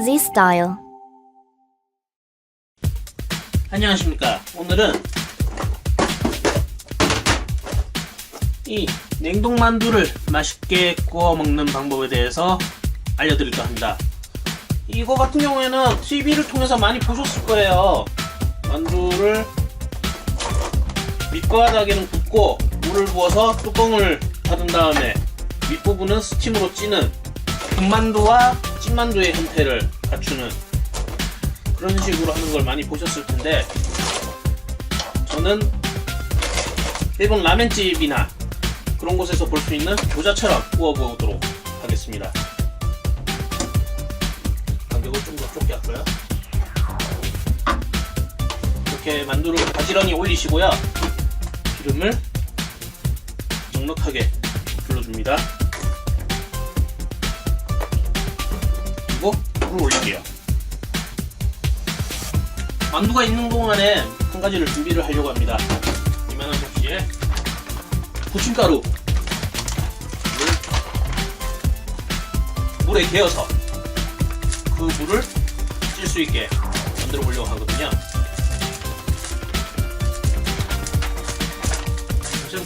Z Style. 안녕하십니까. 오늘은 이 냉동 만두를 맛있게 구워 먹는 방법에 대해서 알려드릴까 합니다. 이거 같은 경우에는 TV를 통해서 많이 보셨을 거예요. 만두를 밑바닥에는 붓고 물을 부어서 뚜껑을 닫은 다음에 윗부분은 스팀으로 찌는 군만두와 찐만두의 형태를 갖추는 그런 식으로 하는 걸 많이 보셨을 텐데 저는 일본 라멘집이나 그런 곳에서 볼 수 있는 교자처럼 구워보도록 하겠습니다. 간격을 좀 더 좁게 할까요? 이렇게 만두를 바지런히 올리시고요. 기름을 넉넉하게 둘러줍니다. 그리고 물을 올릴게요. 만두가 있는 동안에 한 가지를 준비를 하려고 합니다. 이만한 접시에 부침가루 물에 개어서 그 물을 찔 수 있게 만들어 보려고 하거든요.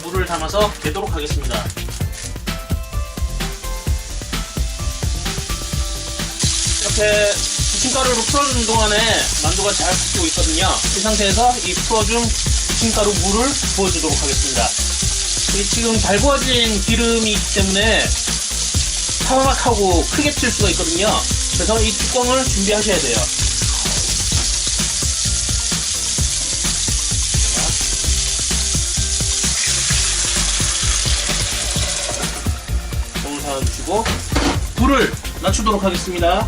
물을 담아서 개도록 하겠습니다. 이렇게 부침가루를 풀어주는 동안에 만두가 잘 푸고 있거든요. 이 상태에서 이 풀어준 부침가루 물을 부어주도록 하겠습니다. 이 지금 잘 부어진 기름이 있기 때문에 사막하고 크게 칠 수가 있거든요. 그래서 이 뚜껑을 준비하셔야 돼요. 뚜껑을 닫아주시고 불을 낮추도록 하겠습니다.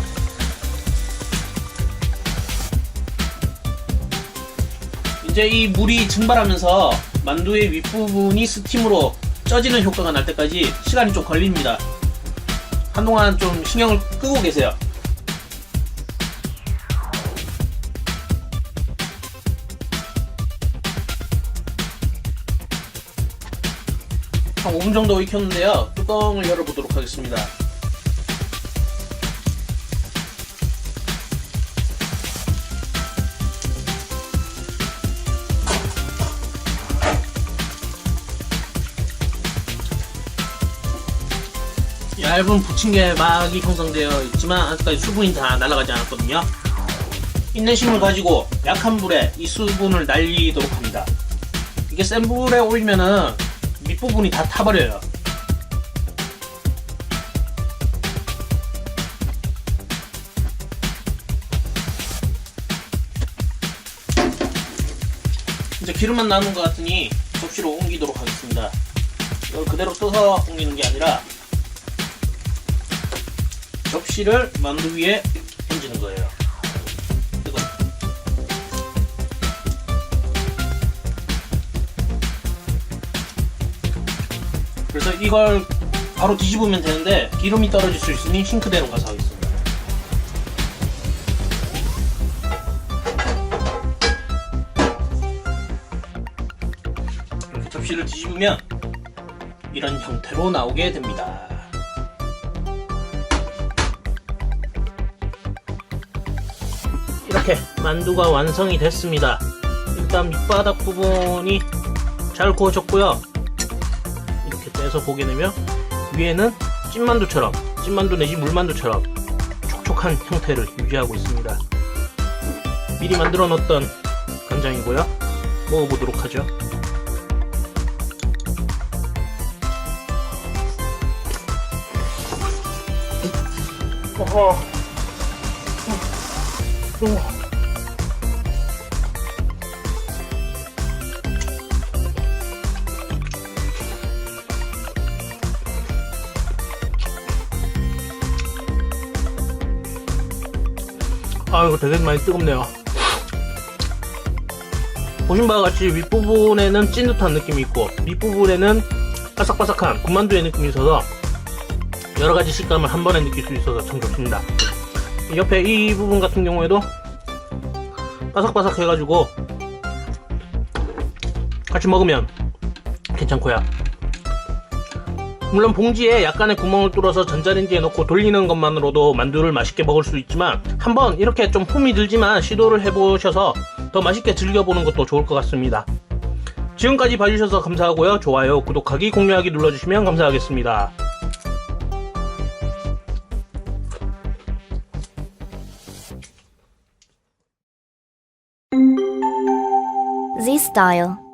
이제 이 물이 증발하면서 만두의 윗부분이 스팀으로 쪄지는 효과가 날 때까지 시간이 좀 걸립니다. 한동안 좀 신경을 끄고 계세요. 한 5분 정도 익혔는데요. 뚜껑을 열어보도록 하겠습니다. 얇은 부침개 막이 형성되어 있지만 아직까지 수분이 다 날아가지 않았거든요. 인내심을 가지고 약한 불에 이 수분을 날리도록 합니다. 이게 센 불에 올리면은 밑부분이 다 타버려요. 이제 기름만 남은 것 같으니 접시로 옮기도록 하겠습니다. 이걸 그대로 떠서 옮기는 게 아니라 접시를 만두 위에 얹는 거예요. 뜨거. 그래서 이걸 바로 뒤집으면 되는데 기름이 떨어질 수 있으니 싱크대로 가서 하겠습니다. 이렇게 접시를 뒤집으면 이런 형태로 나오게 됩니다. 이렇게 만두가 완성이 됐습니다. 일단 밑바닥 부분이 잘 구워졌고요. 이렇게 떼서 보게 되면 위에는 찐만두처럼 찐만두 내지 물만두처럼 촉촉한 형태를 유지하고 있습니다. 미리 만들어 놓았던 간장이고요. 먹어보도록 하죠. 어허. 어. 아 이거 되게 많이 뜨겁네요 보신 바와 같이 윗부분에는 찐듯한 느낌이 있고 밑부분에는 바삭바삭한 군만두의 느낌이 있어서 여러가지 식감을 한 번에 느낄 수 있어서 참 좋습니다 옆에 이 부분 같은 경우에도 바삭바삭 해가지고 같이 먹으면 괜찮고요 물론 봉지에 약간의 구멍을 뚫어서 전자레인지에 넣고 돌리는 것만으로도 만두를 맛있게 먹을 수 있지만 한번 이렇게 좀 폼이 들지만 시도를 해보셔서 더 맛있게 즐겨보는 것도 좋을 것 같습니다. 지금까지 봐주셔서 감사하고요. 좋아요, 구독하기, 공유하기 눌러주시면 감사하겠습니다. Style.